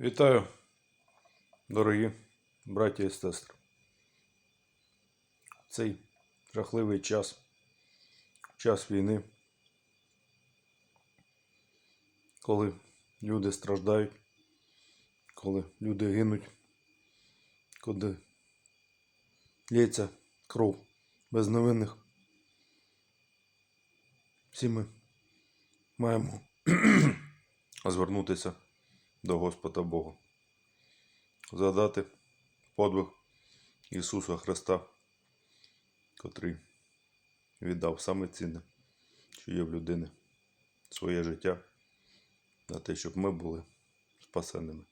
Вітаю, дорогі браті і сестри. Цей жахливий час, час війни, коли люди страждають, коли люди гинуть, коли лється кров безневинних. Всі ми маємо звернутися до Господа Бога, згадати подвиг Ісуса Христа, котрий віддав саме цінне, що є в людини, своє життя на те, щоб ми були спасеними,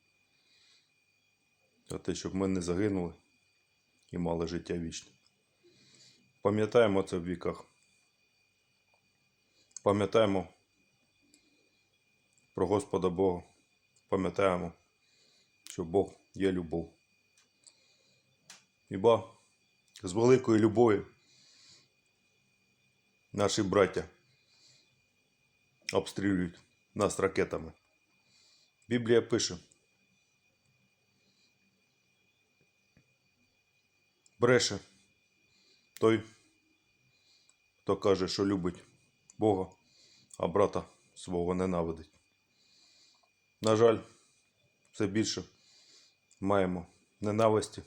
на те, щоб ми не загинули і мали життя вічне. Пам'ятаємо це в віках. Пам'ятаємо про Господа Бога. Пам'ятаємо, що Бог є любов. Хіба з великої любові наші браття обстрілюють нас ракетами. Біблія пише. Бреше той, хто каже, що любить Бога, а брата свого ненавидить. На жаль, все більше маємо ненависті,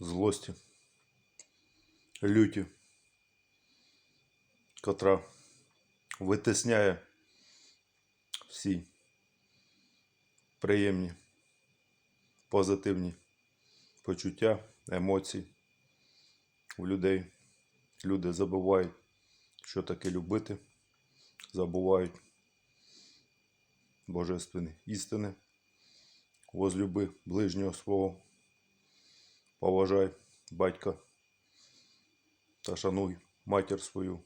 злості, люті, котра витисняє всі приємні, позитивні почуття, емоції у людей. Люди забувають, що таке любити, забувають божественні істини. Возлюби ближнього свого, поважай батька та шануй матір свою.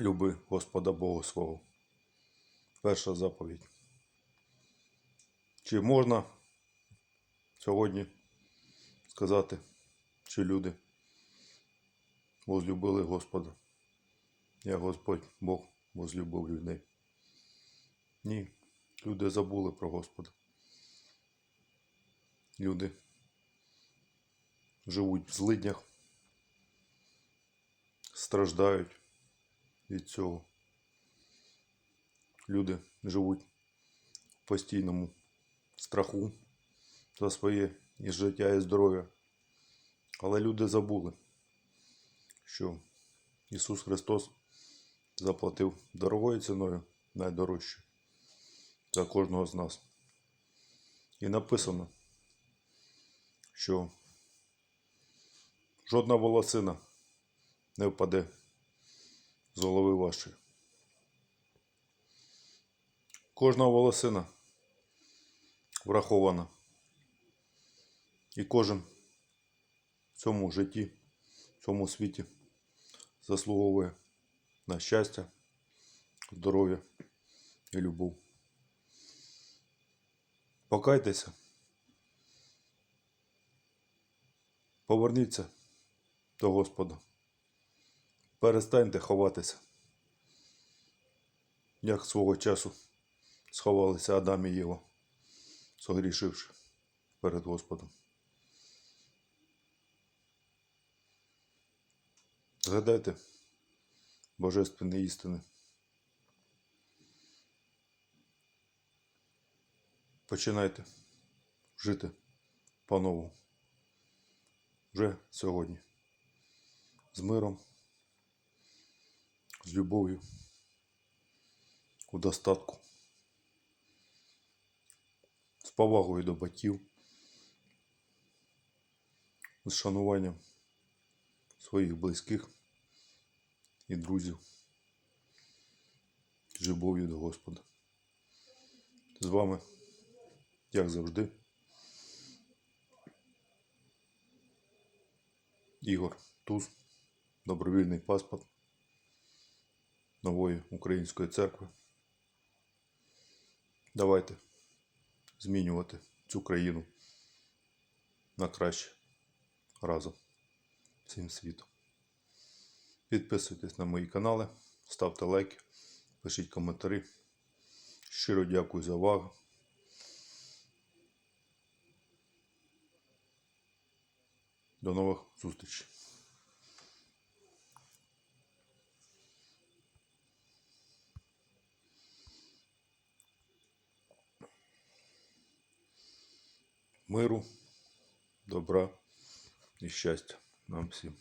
Люби Господа Бога свого. Перша заповідь. Чи можна сьогодні сказати, чи люди возлюбили Господа, як Господь Бог возлюбив людей? Ні, люди забули про Господа. Люди живуть в злиднях, страждають від цього. Люди живуть в постійному страху за своє і життя і здоров'я. Але люди забули, що Ісус Христос заплатив дорогою ціною найдорожчою за кожного з нас. І написано, що жодна волосина не впаде з голови вашої. Кожна волосина врахована. І кожен в цьому житті, в цьому світі заслуговує на щастя, здоров'я і любов. Покайтеся. Поверніться до Господа. Перестаньте ховатися. Як свого часу сховалися Адам і Єва, согрішивши перед Господом. Згадайте божественні істини. Починайте жити по-новому. Вже сьогодні. З миром, з любов'ю, у достатку, з повагою до батьків, з шануванням своїх близьких і друзів, з любов'ю до Господа. З вами як завжди. Ігор Туз, добровільний паспорт нової української церкви. Давайте змінювати цю країну на краще разом всім світом. Підписуйтесь на мої канали, ставте лайки, пишіть коментарі. Щиро дякую за увагу. До нових зустрічей. Миру, добра і щастя нам всім.